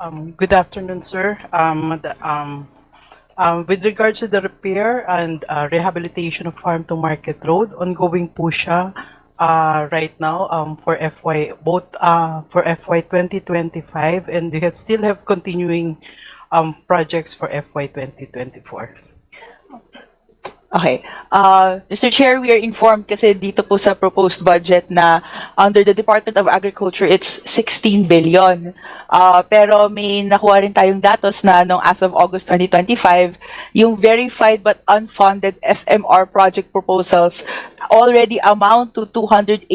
Um, good afternoon, sir. Um, the- um, um, with regard to the repair and uh, rehabilitation of Farm to Market Road, ongoing po siya uh, right now um, for FY both uh, for FY 2025 and we still have continuing um, projects for FY 2024. Okay. Uh, Mr. Chair, we are informed kasi dito po sa proposed budget na under the Department of Agriculture, it's 16 billion. Uh, pero may nakuha rin tayong datos na nung as of August 2025, yung verified but unfunded FMR project proposals already amount to 286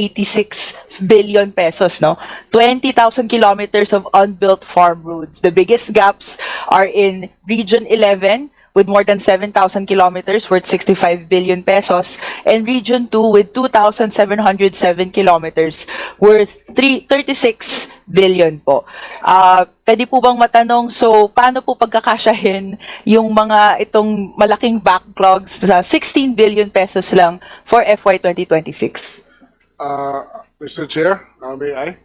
billion pesos, no? 20,000 kilometers of unbuilt farm roads. The biggest gaps are in Region 11, with more than 7,000 kilometers worth 65 billion pesos and Region 2 with 2,707 kilometers worth 3, 36 billion po. Ah, pwede po bang matanong, so paano po pagkakasyahin yung mga itong malaking backlogs sa 16 billion pesos lang for FY 2026? Uh, Mr. Chair, uh, may I?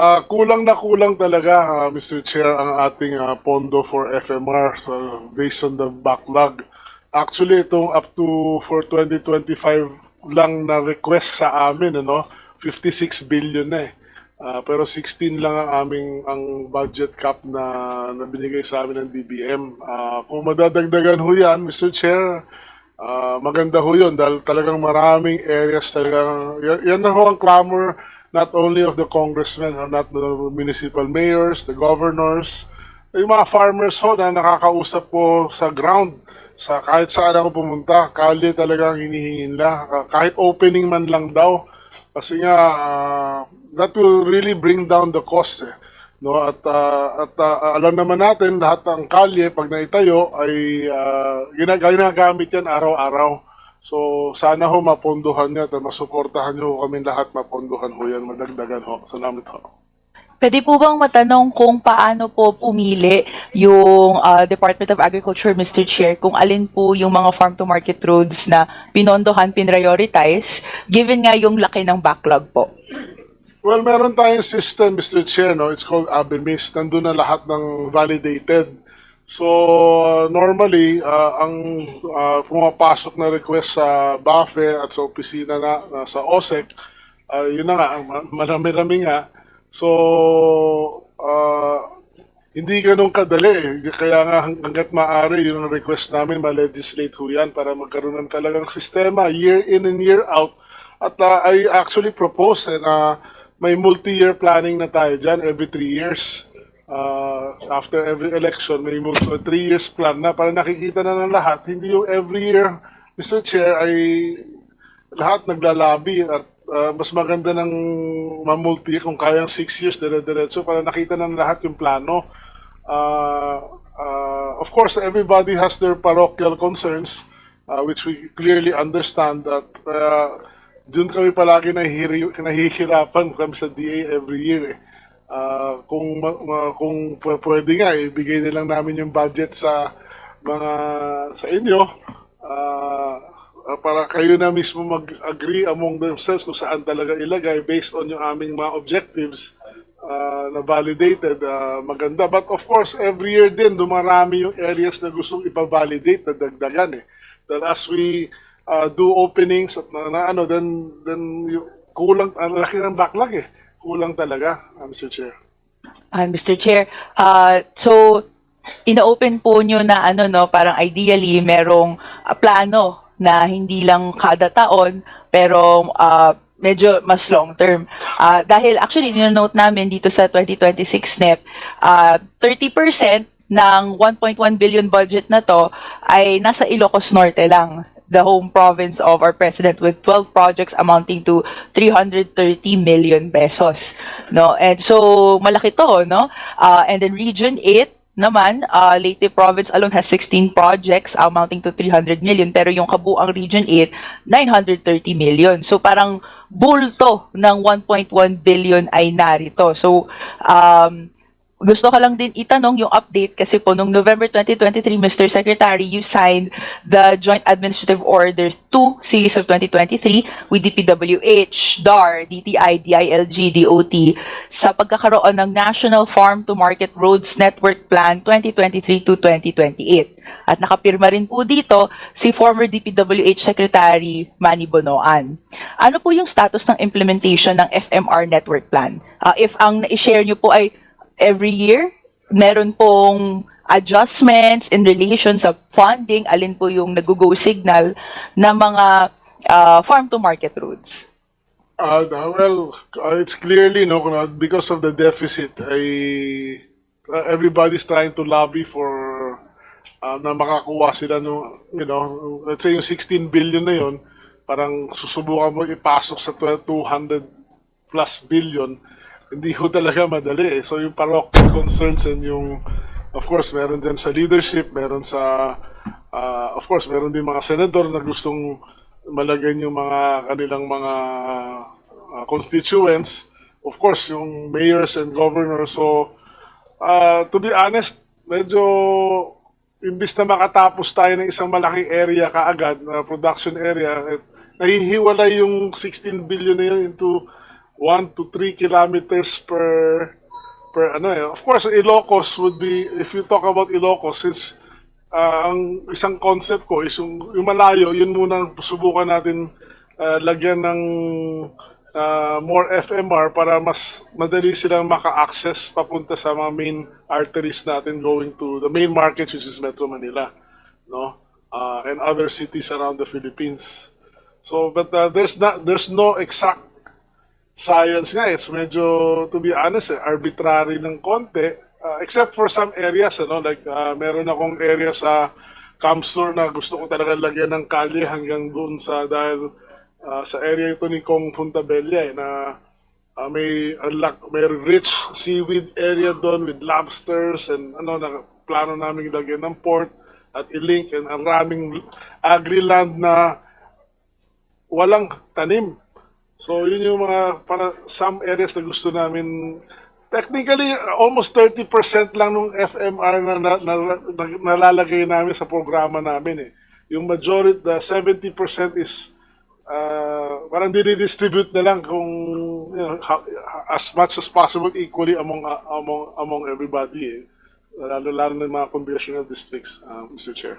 Uh, kulang na kulang talaga, uh, Mr. Chair, ang ating uh, pondo for FMR so, based on the backlog. Actually, itong up to for 2025 lang na request sa amin, ano, 56 billion na eh. Uh, pero 16 lang ang aming ang budget cap na, na binigay sa amin ng DBM. Uh, kung madadagdagan ho yan, Mr. Chair, Ah, maganda ho yun dahil talagang maraming areas talagang, yan, yan na ho ang clamor not only of the congressmen, or not the municipal mayors, the governors, yung mga farmers ho na nakakausap po sa ground, sa kahit saan ako pumunta, kali talagang hinihingin nila, Ah, kahit opening man lang daw, kasi nga, ah, that will really bring down the cost eh. No, at ah, at ah, alam naman natin lahat ng kalye pag naitayo ay uh, ginagamit yan araw-araw. So sana ho mapondohan niya at masuportahan niyo ho kami lahat mapondohan ho yan, madagdagan ho. Salamat ho. Pwede po bang matanong kung paano po pumili yung ah, Department of Agriculture, Mr. Chair, kung alin po yung mga farm-to-market roads na pinondohan, pinrioritize, given nga yung laki ng backlog po? Well, meron tayong system, Mr. Chair, no? It's called ABMIS. Nandun na lahat ng validated. So, uh, normally, uh, ang uh, pumapasok na request sa BAFE at sa opisina na, na sa OSEC, uh, yun na nga, ang ma- marami-rami nga. So, uh, hindi ganun kadali. eh. Kaya nga hang- hanggat maaari, yun ang request namin, ma-legislate ho yan para magkaroon ng talagang sistema year in and year out. At uh, I actually propose eh, na may multi-year planning na tayo dyan every three years. Uh, after every election, may multi three years plan na para nakikita na ng lahat. Hindi yung every year, Mr. Chair, ay lahat naglalabi at uh, mas maganda ng mamulti kung kayang six years dire-diretso para nakita ng lahat yung plano. Uh, uh, of course, everybody has their parochial concerns, uh, which we clearly understand that uh, doon kami palagi nahihirapan kami sa DA every year. Eh. Ah, kung ma- kung pwede nga ibigay nilang namin yung budget sa mga sa inyo. Ah, para kayo na mismo mag-agree among themselves kung saan talaga ilagay based on yung aming mga objectives ah, na validated ah, maganda. But of course every year din dumarami yung areas na gustong ipa-validate na dagdagan eh. That as we uh, do openings at na, na ano then then yung kulang ang laki ng backlog eh kulang talaga uh, Mr. Chair Ah, Mr. Chair, ah, so ina-open po nyo na ano no, parang ideally merong ah, plano na hindi lang kada taon pero ah, medyo mas long term. Ah, dahil actually ninonote namin dito sa 2026 NEP, ah, 30% ng 1.1 billion budget na to ay nasa Ilocos Norte lang the home province of our president with 12 projects amounting to 330 million pesos no? And so malaki to no? Uh, and then region 8 naman uh, Leyte province alone has 16 projects amounting to 300 million pero yung kabuang region 8 930 million. So parang bulto ng 1.1 billion ay narito. So um gusto ko lang din itanong yung update kasi po nung November 2023, Mr. Secretary, you signed the Joint Administrative Order 2 Series of 2023 with DPWH, DAR, DTI, DILG, DOT sa pagkakaroon ng National Farm to Market Roads Network Plan 2023 to 2028. At nakapirma rin po dito si former DPWH Secretary Manny Bonoan. Ano po yung status ng implementation ng FMR Network Plan? Ah, if ang na-share nyo po ay every year, meron pong adjustments in relation sa funding, alin po yung nag-go signal ng mga ah, farm-to-market roads. Uh, well, uh, it's clearly no uh, because of the deficit. Uh, everybody's trying to lobby for uh, na makakuha sila no, you know, let's say yung 16 billion na yon, parang susubukan mo ipasok sa 200 plus billion. Hindi ko talaga madali. So yung parochial concerns and yung of course meron din sa leadership, meron sa uh, of course meron din mga senador na gustong malagyan yung mga kanilang mga uh, constituents. Of course, yung mayors and governors. So, uh, to be honest, medyo imbis na makatapos tayo ng isang malaking area kaagad, na production area, eh, nahihiwalay yung 16 billion na yun into 1 to 3 kilometers per per ano eh. Of course, Ilocos would be, if you talk about Ilocos, since ah, ang isang concept ko is yung, yung malayo, yun muna subukan natin ah, lagyan ng ah, more FMR para mas madali silang maka-access papunta sa mga main arteries natin going to the main markets which is Metro Manila, no? Ah, and other cities around the Philippines. So, but ah, there's not there's no exact science nga. It's medyo, to be honest, eh, arbitrary ng konti. Uh, except for some areas, ano, like uh, meron akong area sa Camsur na gusto ko talaga lagyan ng kalye hanggang doon sa, dahil uh, sa area ito ni Kong Puntabella eh, na uh, may, unlock, may rich seaweed area doon with lobsters and ano, na plano namin lagyan ng port at i-link and ang raming agri-land na walang tanim. So, yun yung mga, para some areas na gusto namin, technically, almost 30% lang nung FMR na, na, na, na nalalagay namin sa programa namin eh. Yung majority, the 70% is, uh, parang dinidistribute na lang kung, you know, how- as much as possible equally among, uh, among, among everybody eh. Lalo-lalo ng mga congressional districts, uh, Mr. Chair.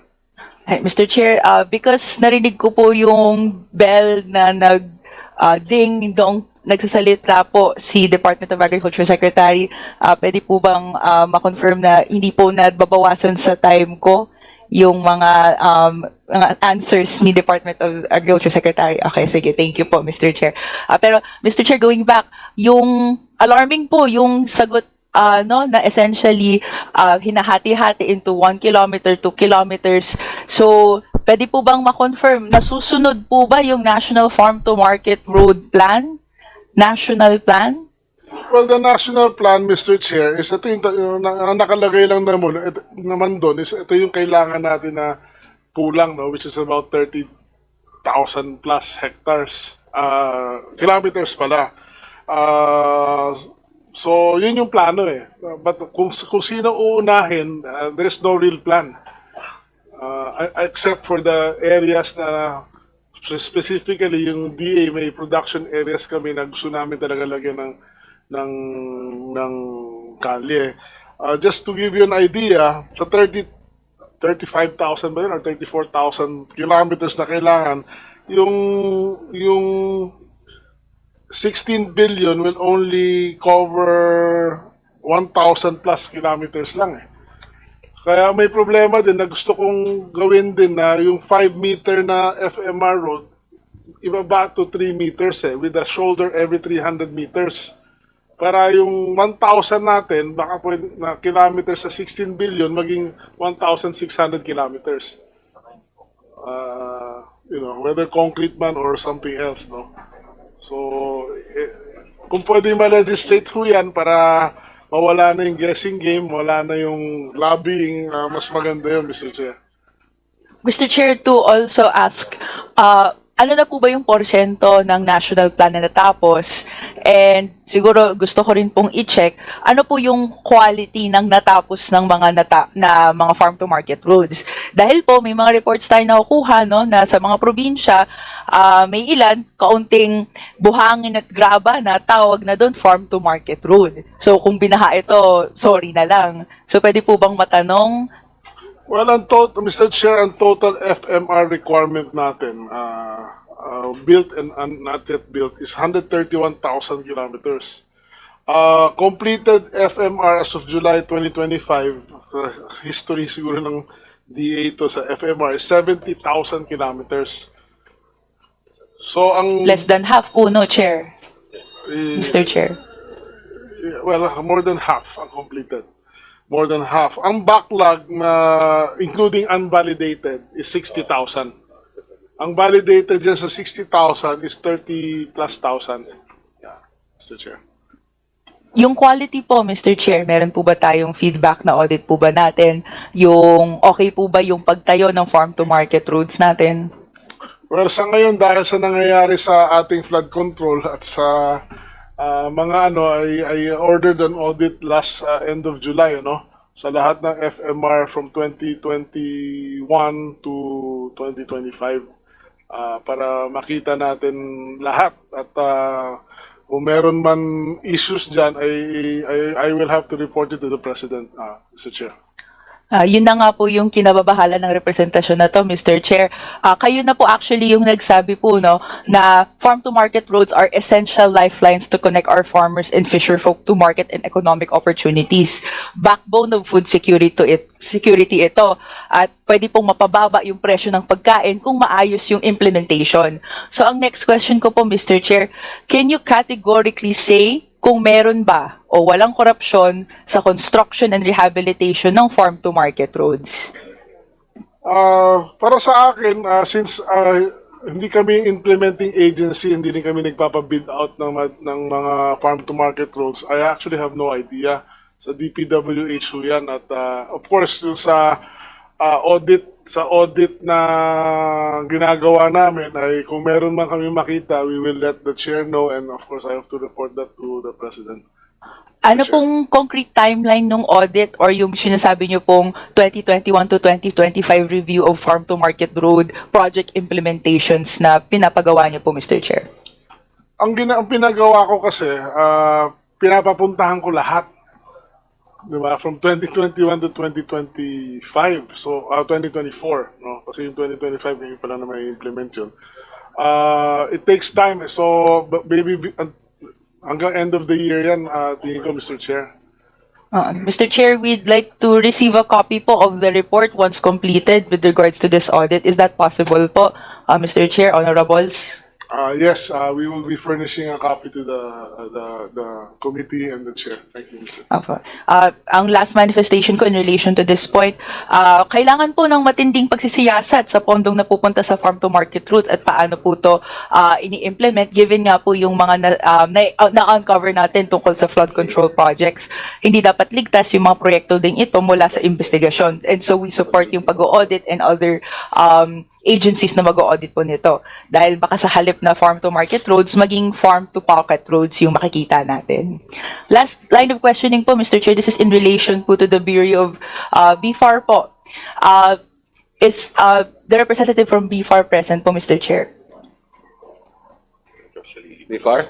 Hi, Mr. Chair, uh, because narinig ko po yung bell na nag uh, ding doong nagsasalita po si Department of Agriculture Secretary, uh, pwede po bang uh, ma-confirm na hindi po nababawasan sa time ko yung mga um, mga answers ni Department of Agriculture Secretary. Okay, sige. Thank you po, Mr. Chair. Uh, pero, Mr. Chair, going back, yung alarming po yung sagot uh, no, na essentially uh, hinahati-hati into 1 kilometer, 2 kilometers. So, pwede po bang ma-confirm, nasusunod po ba yung National Farm to Market Road Plan? National Plan? Well, the national plan, Mr. Chair, is ito yung, yung na- nakalagay lang naman, ito, naman doon, is ito yung kailangan natin na kulang, no, which is about 30,000 plus hectares, uh, kilometers pala. Uh, so, yun yung plano eh. But kung, kung sino uunahin, uh, there is no real plan. Uh, except for the areas na specifically yung DA may production areas kami na gusto namin talaga lagyan ng ng ng kalye. Uh, just to give you an idea, sa 30 35,000 ba yun or 34,000 kilometers na kailangan, yung yung 16 billion will only cover 1,000 plus kilometers lang eh. Kaya may problema din na gusto kong gawin din na yung 5 meter na FMR road, ibaba to 3 meters eh, with a shoulder every 300 meters. Para yung 1,000 natin, baka pwede na kilometers sa 16 billion, maging 1,600 kilometers. Uh, you know, whether concrete man or something else, no? So, eh, kung pwede ma-legislate ho yan para mawala na yung guessing game, wala na yung lobbying, ah, mas maganda yun, Mr. Chair. Mr. Chair, to also ask, uh, ano na po ba yung porsyento ng national plan na natapos? And siguro gusto ko rin pong i-check, ano po yung quality ng natapos ng mga nata- na mga farm to market roads? Dahil po may mga reports tayo nakukuha no na sa mga probinsya ah, may ilan kaunting buhangin at graba na tawag na doon farm to market road. So kung binaha ito, sorry na lang. So pwede po bang matanong Well, ang total, Mr. Chair, ang total FMR requirement natin, uh, uh, built and and not yet built, is 131,000 kilometers. Uh, completed FMR as of July 2025, sa history siguro ng DA ito sa FMR, is 70,000 kilometers. So, ang... less than half po no chair, eh, Mr. Chair? well, more than half ang completed. More than half. Ang backlog na including unvalidated is 60,000. Ang validated dyan sa 60,000 is 30 plus thousand. Yeah, Mr. Chair. Yung quality po, Mr. Chair, meron po ba tayong feedback na audit po ba natin? Yung okay po ba yung pagtayo ng farm to market roads natin? Well, sa ngayon, dahil sa nangyayari sa ating flood control at sa ah, mga ano, I, I ordered an audit last ah, end of July, ano, sa lahat ng FMR from 2021 to 2025 ah, para makita natin lahat at ah, kung meron man issues dyan, I, I, I will have to report it to the President, ah, Mr. Chair. Ah, yun na nga po yung kinababahala ng representasyon na to, Mr. Chair. Ah, kayo na po actually yung nagsabi po no na farm to market roads are essential lifelines to connect our farmers and fisher folk to market and economic opportunities. Backbone of food security to it, security ito at pwede pong mapababa yung presyo ng pagkain kung maayos yung implementation. So ang next question ko po, Mr. Chair, can you categorically say kung meron ba o walang korupsyon sa construction and rehabilitation ng farm-to-market roads. Ah, para sa akin, ah, since ah, hindi kami implementing agency, hindi din kami nagpapabid out ng, ng mga farm to market roads, I actually have no idea. Sa DPWH ho yan at ah, of course sa ah, audit sa audit na ginagawa namin ay kung meron man kami makita, we will let the chair know and of course I have to report that to the president. Ano Sure. pong concrete timeline ng audit or yung sinasabi niyo pong 2021 to 2025 review of farm-to-market road project implementations na pinapagawa niyo po, Mr. Chair? ang, gina- ang pinagawa ko kasi, ah, pinapapuntahan ko lahat. Di ba? From 2021 to 2025. So, ah, 2024. No? Kasi yung 2025, hindi pa lang na may implement yun. Ah, it takes time. eh. So, maybe hanggang end of the year yan, uh, tingin ko, Mr. Chair. Uh, Mr. Chair, we'd like to receive a copy po of the report once completed with regards to this audit. Is that possible po, uh, Mr. Chair, honorables? Ah, yes, ah, we will be furnishing a copy to the, the, the committee and the chair. Thank you, Mr. Apo. Uh, ang last manifestation ko in relation to this point, uh, kailangan po ng matinding pagsisiyasat sa pondong na pupunta sa farm-to-market routes at paano po to uh, ini-implement given nga po yung mga na, um, na, uh, na-uncover natin tungkol sa flood control projects. Hindi dapat ligtas yung mga proyekto din ito mula sa investigasyon. And so we support yung pag-audit and other um, agencies na mag-audit po nito. Dahil baka sa halip na farm-to-market roads, maging farm-to-pocket roads yung makikita natin. Last line of questioning po, Mr. Chair, this is in relation po to the Bureau of uh, BFAR po. Uh, is uh, the representative from BFAR present po, Mr. Chair? Before?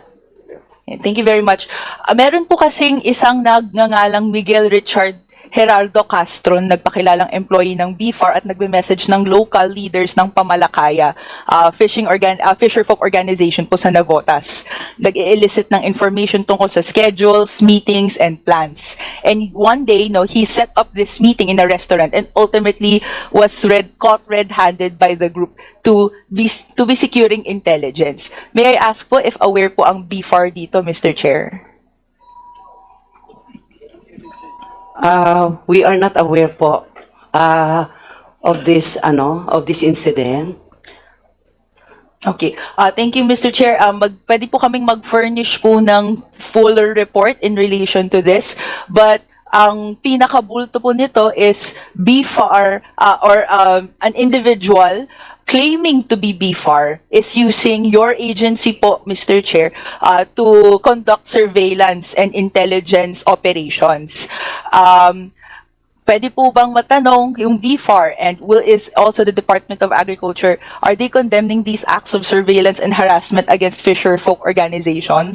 Thank you very much. Ah, meron po kasing isang nagngangalang Miguel Richard Gerardo Castro, nagpakilalang employee ng BFAR at nagbe-message ng local leaders ng Pamalakaya, ah, fishing organ ah, fisher folk organization po sa Navotas. Nag-elicit ng information tungkol sa schedules, meetings, and plans. And one day, no, he set up this meeting in a restaurant and ultimately was red caught red-handed by the group to be to be securing intelligence. May I ask po if aware po ang BFAR dito, Mr. Chair? Uh, we are not aware po uh, of this ano of this incident. Okay. Uh, thank you, Mr. Chair. Um, mag, pwede po kaming mag-furnish po ng fuller report in relation to this. But ang pinakabulto po nito is BFAR uh, or um, an individual claiming to be BFAR is using your agency po, Mr. Chair, uh, to conduct surveillance and intelligence operations. Um, Pwede po bang matanong yung BFAR and will is also the Department of Agriculture, are they condemning these acts of surveillance and harassment against fisher folk organizations?